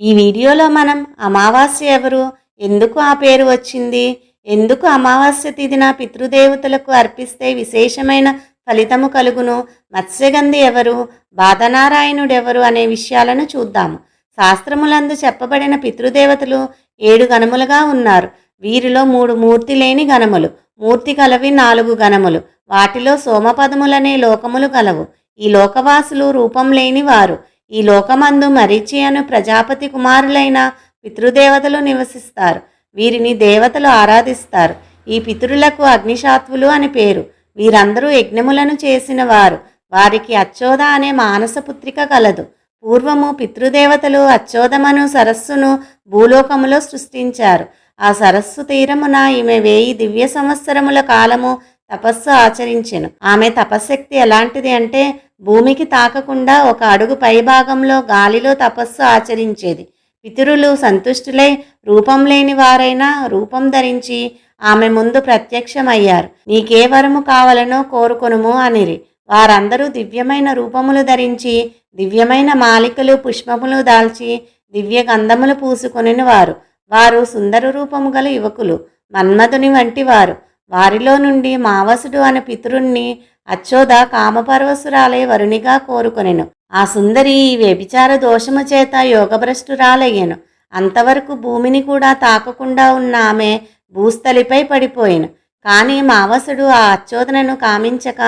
ఈ వీడియోలో మనం అమావాస్య ఎవరు? ఎందుకు ఆ పేరు వచ్చింది? ఎందుకు అమావాస్య తిథిన పితృదేవతలకు అర్పిస్తే విశేషమైన ఫలితము కలుగును? మత్స్యగంధి ఎవరు? బాధనారాయణుడెవరు? అనే విషయాలను చూద్దాము. శాస్త్రములందు చెప్పబడిన పితృదేవతలు ఏడు గణములుగా ఉన్నారు. వీరిలో మూడు మూర్తి లేని గణములు మూర్తి కలవి నాలుగు గణములు వాటిలో సోమపదములనే లోకములు కలవు. ఈ లోకవాసులు రూపం లేని వారు. ఈ లోకమందు మరీచి అను ప్రజాపతి కుమారులైన పితృదేవతలు నివసిస్తారు. వీరిని దేవతలు ఆరాధిస్తారు. ఈ పితరులకు అగ్నిశాత్వులు అని పేరు. వీరందరూ యజ్ఞములను చేసిన వారు వారికి అచ్చోద అనే మానసపుత్రిక కలదు. పూర్వము పితృదేవతలు అచ్చోదమను సరస్సును భూలోకములో సృష్టించారు. ఆ సరస్సు తీరమున ఈమె వేయి దివ్య సంవత్సరముల కాలము తపస్సు ఆచరించెను. ఆమె తపశ్శక్తి ఎలాంటిది అంటే భూమికి తాకకుండా ఒక అడుగు పైభాగంలో గాలిలో తపస్సు ఆచరించేది. పితరులు సంతుష్టులై రూపం లేని వారైనా రూపం ధరించి ఆమె ముందు ప్రత్యక్షమయ్యారు. నీకే వరము కావలనో కోరుకొనుము అనిరి. వారందరూ దివ్యమైన రూపములు ధరించి దివ్యమైన మాలికలు పుష్పములు దాల్చి దివ్య గంధములు పూసుకొనిన వారు వారు సుందర రూపము గల యువకులు మన్మధుని వంటి వారు వారిలో నుండి మావసుడు అనే పితరుణ్ణి అచ్చోద కామపరవశురాలై వరునిగా కోరుకొనెను. ఆ సుందరి ఈ వ్యభిచార దోషము చేత యోగభ్రష్టురాలయ్యను. అంతవరకు భూమిని కూడా తాకకుండా ఉన్న ఆమె భూస్థలిపై పడిపోయాను. కానీ మావసుడు ఆ అచ్చోదనను కామించక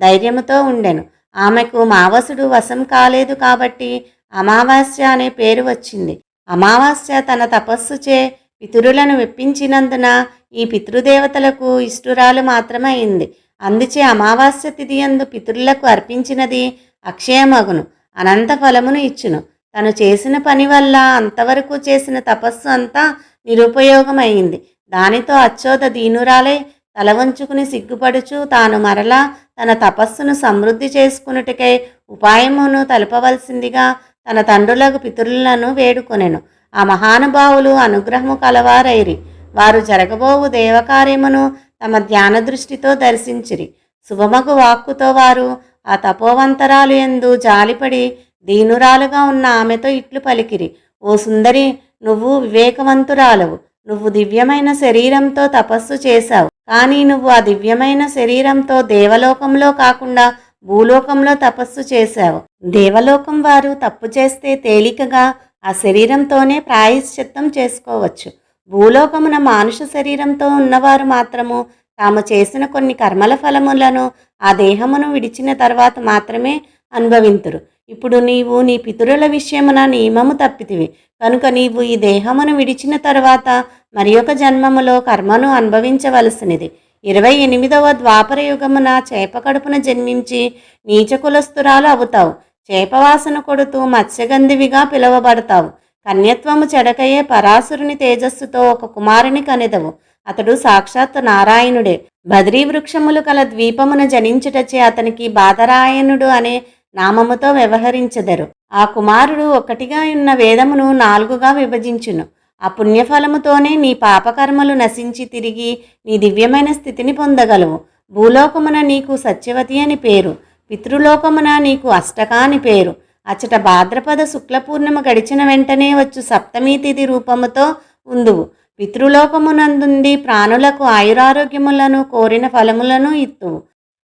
ధైర్యముతో ఉండెను. ఆమెకు మావసుడు వశం కాలేదు కాబట్టి అమావాస్య అనే పేరు వచ్చింది. అమావాస్య తన తపస్సుచే పితరులను మెప్పించినందున ఈ పితృదేవతలకు ఇష్టురాలు మాత్రమైంది అయింది అందుచే అమావాస్య తిథి యందు పితరులకు అర్పించినది అక్షయమగును అనంత ఫలమును ఇచ్చును. తను చేసిన పని వల్ల అంతవరకు చేసిన తపస్సు అంతా నిరుపయోగమైంది. దానితో అచ్చోద దీనురాలై తల వంచుకుని సిగ్గుపడుచు తాను మరలా తన తపస్సును సమృద్ధి చేసుకున్నటికై ఉపాయమును తలపవలసిందిగా తన తండ్రులకు పితరులను వేడుకొనెను. ఆ మహానుభావులు అనుగ్రహము కలవారైరి. వారు జరగబోవు దేవకార్యమును తమ ధ్యాన దృష్టితో దర్శించిరి. శుభమగు వాక్కుతో వారు ఆ తపోవంతరాలు ఎందు జాలిపడి దీనురాలుగా ఉన్న ఆమెతో ఇట్లు పలికిరి. ఓ సుందరి నువ్వు వివేకవంతురాలవు. నువ్వు దివ్యమైన శరీరంతో తపస్సు చేశావు. కానీ నువ్వు ఆ దివ్యమైన శరీరంతో దేవలోకంలో కాకుండా భూలోకంలో తపస్సు చేశావు. దేవలోకం వారు తప్పు చేస్తే తేలికగా ఆ శరీరంతోనే ప్రాయశ్చిత్తం చేసుకోవచ్చు. భూలోకమున మానుష శరీరంతో ఉన్నవారు మాత్రము తాము చేసిన కొన్ని కర్మల ఫలములను ఆ దేహమును విడిచిన తర్వాత మాత్రమే అనుభవింతురు. ఇప్పుడు నీవు నీ పితరుల విషయమున నియమము తప్పితివి. కనుక నీవు ఈ దేహమును విడిచిన తర్వాత మరి ఒక జన్మములో కర్మను అనుభవించవలసినది. ఇరవై ఎనిమిదవ ద్వాపర యుగమున చేప కడుపున జన్మించి నీచ కులస్తురాలు అవుతావు. చేపవాసన కొడుతూ మత్స్యగంధివిగా పిలువబడతావు. కన్యత్వము చెడకయే పరాశురుని తేజస్సుతో ఒక కుమారుని కనెదవు. అతడు సాక్షాత్ నారాయణుడే. బద్రీ వృక్షములు కల ద్వీపమున జనించుటచే అతనికి బాధరాయణుడు అనే నామముతో వ్యవహరించెదరు. ఆ కుమారుడు ఒకటిగా ఉన్న వేదమును నాలుగుగా విభజించును. ఆ పుణ్యఫలముతోనే నీ పాపకర్మలు నశించి తిరిగి నీ దివ్యమైన స్థితిని పొందగలవు. భూలోకమున నీకు సత్యవతి అని పేరు. పితృలోకమున నీకు అష్టక అని పేరు. అచట భాద్రపద శుక్ల పూర్ణిమ గడిచిన వెంటనే వచ్చు సప్తమీ తిథి రూపముతో ఉందువు. పితృలోకమునందుండి ప్రాణులకు ఆయురారోగ్యములను కోరిన ఫలములను ఇత్తువు.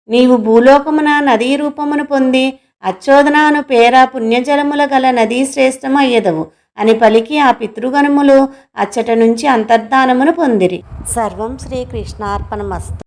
నీవు భూలోకమున నదీ రూపమును పొంది అచ్చోదనాను పేర పుణ్యజలముల గల నదీ శ్రేష్టమయ్యదవు అని పలికి ఆ పితృగణములు అచ్చట నుంచి అంతర్ధానమును పొందిరి. సర్వం శ్రీకృష్ణార్పణమస్తు